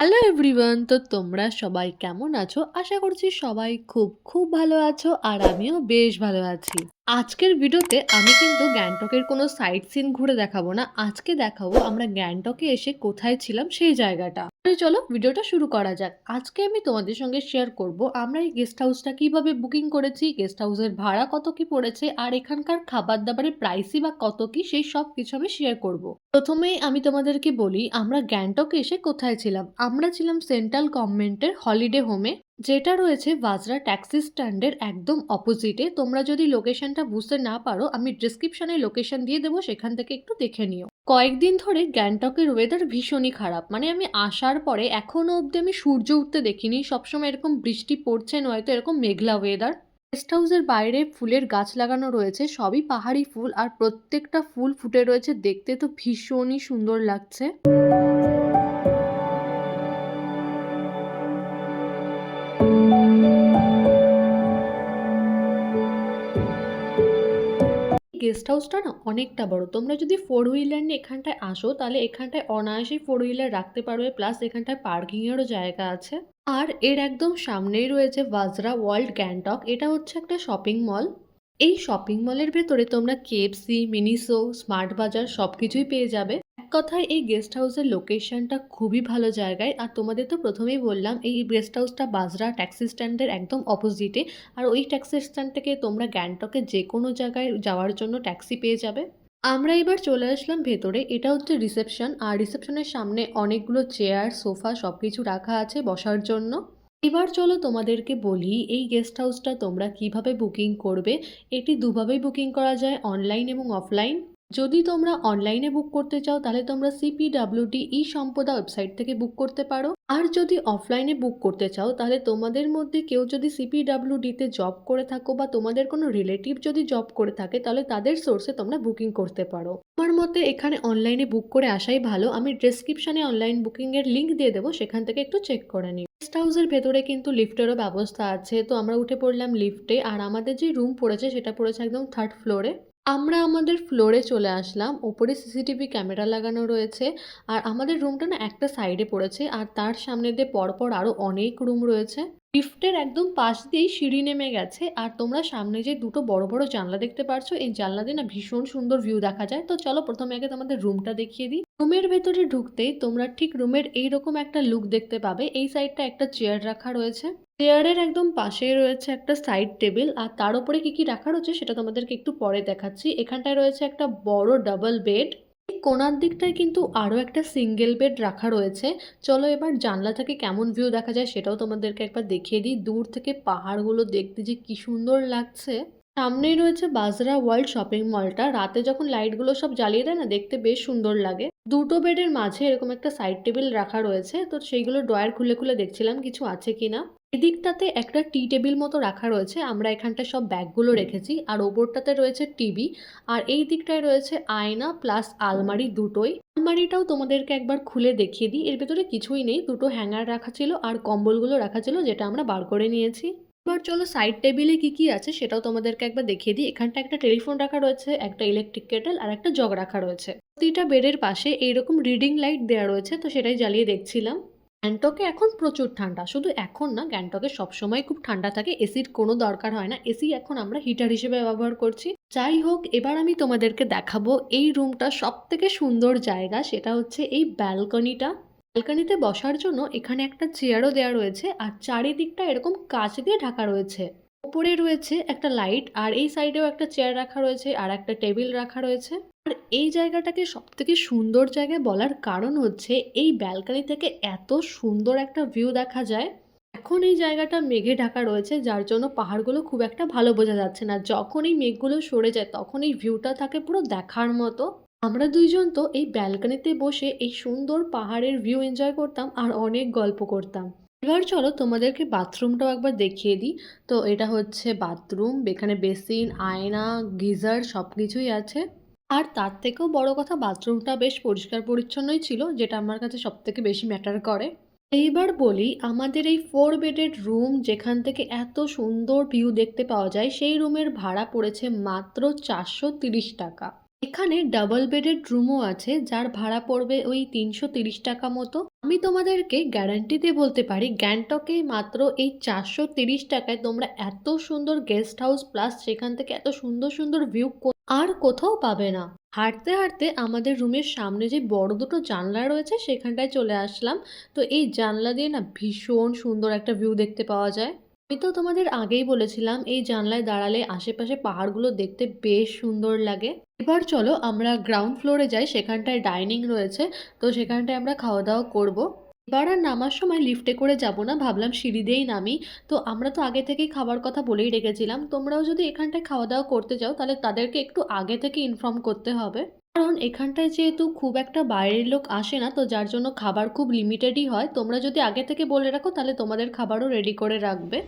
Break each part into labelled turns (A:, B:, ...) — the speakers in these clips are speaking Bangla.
A: হ্যালো এভরিওয়ান তো তোমরা সবাই কেমন আছো? আশা করছি সবাই খুব খুব ভালো আছো আর আমিও বেশ ভালো আছি। আজকের ভিডিওতে আমি কিন্তু গ্যাংটকের কোনো সাইট সিন ঘুরে দেখাবো না। আজকে দেখাবো আমরা গ্যাংটকে এসে কোথায় ছিলাম সেই জায়গাটা। তাহলে চলো ভিডিওটা শুরু করা যাক। আজকে আমি তোমাদের সঙ্গে শেয়ার করব, আমরা এই গেস্ট হাউসটা কীভাবে বুকিং করেছি গেস্ট হাউসের ভাড়া কত কি পড়েছে, আর এখানকার খাবার দাবারের প্রাইসই বা কত কি, সেই সব কিছু আমি শেয়ার করব। প্রথমেই আমি তোমাদেরকে বলি, আমরা গ্যাংটকে এসে কোথায় ছিলাম? আমরা ছিলাম সেন্ট্রাল গভর্নমেন্টের হলিডে হোমে যেটা রয়েছে বাজরা ট্যাক্সি স্ট্যান্ডের একদম অপোজিটে তোমরা যদি লোকেশনটা বুঝতে না পারো, আমি ডিসক্রিপশনে লোকেশন দিয়ে দেবো, সেখান থেকে একটু দেখে নিও। কয়েকদিন ধরে গ্যাংটকের ওয়েদার ভীষণই খারাপ। মানে আমি আসার পরে এখনও অবধি আমি সূর্য উঠতে দেখিনি। সবসময় এরকম বৃষ্টি পড়ছে, নয়তো এরকম মেঘলা ওয়েদার গেস্ট হাউসের বাইরে ফুলের গাছ লাগানো রয়েছে, সবই পাহাড়ি ফুল, আর প্রত্যেকটা ফুল ফুটে রয়েছে। দেখতে তো ভীষণই সুন্দর লাগছে। গেস্ট হাউসটা না অনেকটা বড়। তোমরা যদি ফোর হুইলার নিয়ে এখানটায় আসো, তাহলে এখানটায় অনায়াসেই ফোর হুইলার রাখতে পারবে প্লাস এখানটায় পার্কিংয়েরও জায়গা আছে। আর এর একদম সামনেই রয়েছে ভাজরা ওয়ার্ল্ড গ্যাংটক এটা হচ্ছে একটা শপিং মল এই শপিং মলের ভেতরে তোমরা কেএফসি মিনিসো স্মার্ট বাজার সব কিছুই পেয়ে যাবে। কথায় এই গেস্ট হাউসের লোকেশনটা খুবই ভালো জায়গায়। আর তোমাদের তো প্রথমেই বললাম, এই গেস্ট হাউসটা বাজরা ট্যাক্সি স্ট্যান্ডের একদম অপোজিটে আর ওই ট্যাক্সি স্ট্যান্ড থেকে তোমরা গ্যাংটকে যে কোনো জায়গায় যাওয়ার জন্য ট্যাক্সি পেয়ে যাবে। আমরা এবার চলে আসলাম ভেতরে। এটা হচ্ছে রিসেপশন আর রিসেপশনের সামনে অনেকগুলো চেয়ার সোফা সব কিছু রাখা আছে বসার জন্য। এবার চলো তোমাদেরকে বলি, এই গেস্ট হাউসটা তোমরা কীভাবে বুকিং করবে? এটি দুভাবেই বুকিং করা যায় অনলাইন এবং অফলাইন যদি তোমরা অনলাইনে বুক করতে চাও, তাহলে তোমরা সিপিডাব্লিউডি ই সম্পদা ওয়েবসাইট থেকে বুক করতে পারো। আর যদি অফলাইনে বুক করতে চাও, তাহলে তোমাদের মধ্যে কেউ যদি সিপিডাব্লিউডিতে জব করে থাকো বা তোমাদের কোনো রিলেটিভ যদি জব করে থাকে, তাহলে তাদের সোর্সে তোমরা বুকিং করতে পারো। আমার মতে এখানে অনলাইনে বুক করে আসাই ভালো। আমি ডেসক্রিপশনে অনলাইন বুকিংয়ের লিঙ্ক দিয়ে দেবো, সেখান থেকে একটু চেক করে নিই গেস্ট হাউসের ভেতরে কিন্তু লিফটেরও ব্যবস্থা আছে। তো আমরা উঠে পড়লাম লিফটে আর আমাদের যে রুম পড়েছে, সেটা পড়েছে একদম থার্ড ফ্লোরে আমরা আমাদের ফ্লোরে চলে আসলাম। ওপরে সিসিটিভি ক্যামেরা লাগানো রয়েছে। আর আমাদের রুমটা না একটা সাইডে পড়েছে। আর তার সামনে দিয়ে পরপর আরও অনেক রুম রয়েছে। লিফটের একদম পাশ দিয়েই সিঁড়ি নেমে গেছে। আর তোমরা সামনে যে দুটো বড় বড় জানলা দেখতে পারছ, এই জানলা দিয়ে না ভীষণ সুন্দর ভিউ দেখা যায়। তো চলো প্রথমে আগে তোমাদের রুমটা দেখিয়ে দিই। রুমের ভেতরে ঢুকতেই তোমরা ঠিক রুমের এইরকম একটা লুক দেখতে পাবে। এই সাইডটা একটা চেয়ার রাখা রয়েছে। চেয়ারের একদম পাশেই রয়েছে একটা সাইড টেবিল আর তার উপরে কি কি রাখা রয়েছে সেটা তোমাদেরকে একটু পরে দেখাচ্ছি। এখানটায় রয়েছে একটা বড় ডাবল বেড কোনার দিকটায় কিন্তু আরও একটা সিঙ্গেল বেড রাখা রয়েছে। চলো এবার জানলা থেকে কেমন ভিউ দেখা যায় সেটাও তোমাদেরকে একবার দেখিয়ে দিই। দূর থেকে পাহাড়গুলো দেখতে যে কি সুন্দর লাগছে। সামনেই রয়েছে বাজরা ওয়ার্ল্ড শপিং মলটা। রাতে যখন লাইটগুলো সব জ্বালিয়ে দেয় না, দেখতে বেশ সুন্দর লাগে। দুটো বেডের মাঝে এরকম একটা সাইড টেবিল রাখা রয়েছে। তো সেইগুলো ড্রয়ার খুলে খুলে দেখছিলাম, কিছু আছে কিনা। এদিকটাতে একটা টি টেবিল মতো রাখা রয়েছে। আমরা এখানটায় সব ব্যাগগুলো রেখেছি। আর ওপরটাতে রয়েছে টিভি। আর এই দিকটায় রয়েছে আয়না প্লাস আলমারি দুটোই। আলমারিটাও তোমাদেরকে একবার খুলে দেখিয়ে দিই। এর ভেতরে কিছুই নেই। দুটো হ্যাঙ্গার রাখা ছিল আর কম্বলগুলো রাখা ছিল, যেটা আমরা বার করে নিয়েছি। এবার চলো সাইড টেবিলে কি কি আছে সেটাও তোমাদেরকে একবার দেখিয়ে দিই। এখানটা একটা টেলিফোন রাখা রয়েছে, একটা ইলেকট্রিক কেটেল আর একটা জগ রাখা রয়েছে। প্রতিটা বেডের পাশে এইরকম রিডিং লাইট দেওয়া রয়েছে, তো সেটাই জ্বালিয়ে দেখছিলাম। গ্যাংটকে এখন প্রচুর ঠান্ডা, শুধু এখন না, গ্যাংটকে সবসময় খুব ঠান্ডা থাকে, এসির কোনো দরকার হয় না। এসি এখন আমরা হিটার হিসেবে ব্যবহার করছি। যাই হোক, এবার আমি তোমাদেরকে দেখাবো এই রুমটা সব থেকে সুন্দর জায়গা, সেটা হচ্ছে এই ব্যালকনিটা ব্যালকনিতে বসার জন্য এখানে একটা চেয়ারও দেওয়া রয়েছে আর চারিদিকটা এরকম কাঁচ দিয়ে ঢাকা রয়েছে। ওপরে রয়েছে একটা লাইট আর এই সাইডেও একটা চেয়ার রাখা রয়েছে আর একটা টেবিল রাখা রয়েছে। আর এই জায়গাটাকে সব থেকে সুন্দর জায়গায় বলার কারণ হচ্ছে এই ব্যালকনি থেকে এত সুন্দর একটা ভিউ দেখা যায়। এখন এই জায়গাটা মেঘে ঢাকা রয়েছে যার জন্য পাহাড়গুলো খুব একটা ভালো বোঝা যাচ্ছে না। যখন এই মেঘগুলো সরে যায় তখন এই ভিউটা থাকে পুরো দেখার মতো। আমরা দুইজন তো এই ব্যালকনিতে বসে এই সুন্দর পাহাড়ের ভিউ এনজয় করতাম আর অনেক গল্প করতাম। এবার চলো তোমাদেরকে বাথরুমটাও একবার দেখিয়ে দিই। তো এটা হচ্ছে বাথরুম, এখানে বেসিন, আয়না, গিজার সব কিছুই আছে। আর তার থেকেও বড় কথা বাথরুমটা বেশ পরিষ্কার পরিচ্ছন্নই ছিল, যেটা আমার কাছে সব থেকে বেশি ম্যাটার করে। এইবার বলি, আমাদের এই ফোর বেডেড রুম যেখান থেকে এত সুন্দর ভিউ দেখতে পাওয়া যায়, সেই রুমের ভাড়া পড়েছে মাত্র চারশো টাকা। এখানে ডাবল বেডেড রুমও আছে, যার ভাড়া পড়বে ওই তিনশো তিরিশ টাকা মতো। আমি তোমাদেরকে গ্যারান্টি দিয়ে বলতে পারি, গ্যাংটকে মাত্র এই চারশো তিরিশ টাকায় তোমরা এত সুন্দর গেস্ট হাউস প্লাস সেখান থেকে এত সুন্দর সুন্দর ভিউ আর কোথাও পাবে না। হাঁটতে হাঁটতে আমাদের রুমের সামনে যে বড় দুটো জানলা রয়েছে, সেখানটায় চলে আসলাম। তো এই জানলা দিয়ে না ভীষণ সুন্দর একটা ভিউ দেখতে পাওয়া যায়। আমি তো তোমাদের আগেই বলেছিলাম, এই জানলায় দাঁড়ালে আশেপাশে পাহাড়গুলো দেখতে বেশ সুন্দর লাগে। এবার চলো আমরা গ্রাউন্ড ফ্লোরে যাই, সেখানটায় ডাইনিং রয়েছে, তো সেখানটায় আমরা খাওয়া দাওয়া করব। এবার আর নামার সময় লিফটে করে যাব না, ভাবলাম সিঁড়ি দিয়েই নামি। তো আমরা তো আগে থেকেই খাবার কথা বলেই রেখেছিলাম, তোমরাও যদি এখানটায় খাওয়া দাওয়া করতে যাও, তাহলে তাদেরকে একটু আগে থেকে ইনফর্ম করতে হবে। কারণ এখানটায় যেহেতু খুব একটা বাইরের লোক আসে না, তো যার জন্য খাবার খুব লিমিটেডই হয়। তোমরা যদি আগে থেকে বলে রাখো, তাহলে তোমাদের খাবারও রেডি করে রাখবে।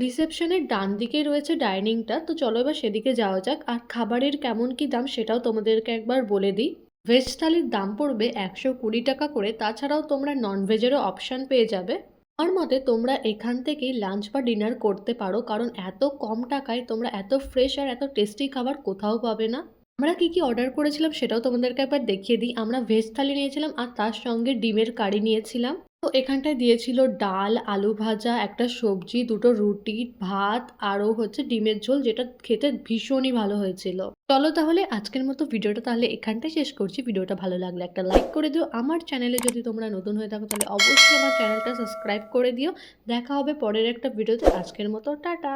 A: রিসেপশনের ডান দিকে রয়েছে ডাইনিংটা, তো চলো এবার সেদিকে যাওয়া যাক। আর খাবারের কেমন কি দাম, সেটাও তোমাদেরকে একবার বলে দিই। ভেজ থালির দাম পড়বে একশো কুড়ি টাকা করে, তাছাড়াও তোমরা নন ভেজেরও অপশান পেয়ে যাবে। আমার মতে তোমরা এখান থেকেই লাঞ্চ বা ডিনার করতে পারো, কারণ এত কম টাকায় তোমরা এত ফ্রেশ আর এত টেস্টি খাবার কোথাও পাবে না। আমরা কি কি অর্ডার করেছিলাম সেটাও তোমাদেরকে একবার দেখিয়ে দিই। আমরা ভেজ থালি নিয়েছিলাম আর তার সঙ্গে ডিমের কারি নিয়েছিলাম। তো এখানটায় দিয়েছিল ডাল, আলু ভাজা, একটা সবজি, দুটো রুটি, ভাত, আরও হচ্ছে ডিমের ঝোল, যেটা খেতে ভীষণই ভালো হয়েছিল। চলো তাহলে আজকের মতো ভিডিওটা তাহলে এখানটায় শেষ করছি। ভিডিওটা ভালো লাগলে একটা লাইক করে দিও। আমার চ্যানেলে যদি তোমরা নতুন হয়ে থাকো, তাহলে অবশ্যই আমার চ্যানেলটা সাবস্ক্রাইব করে দিও। দেখা হবে পরের একটা ভিডিওতে। আজকের মতো, টাটা!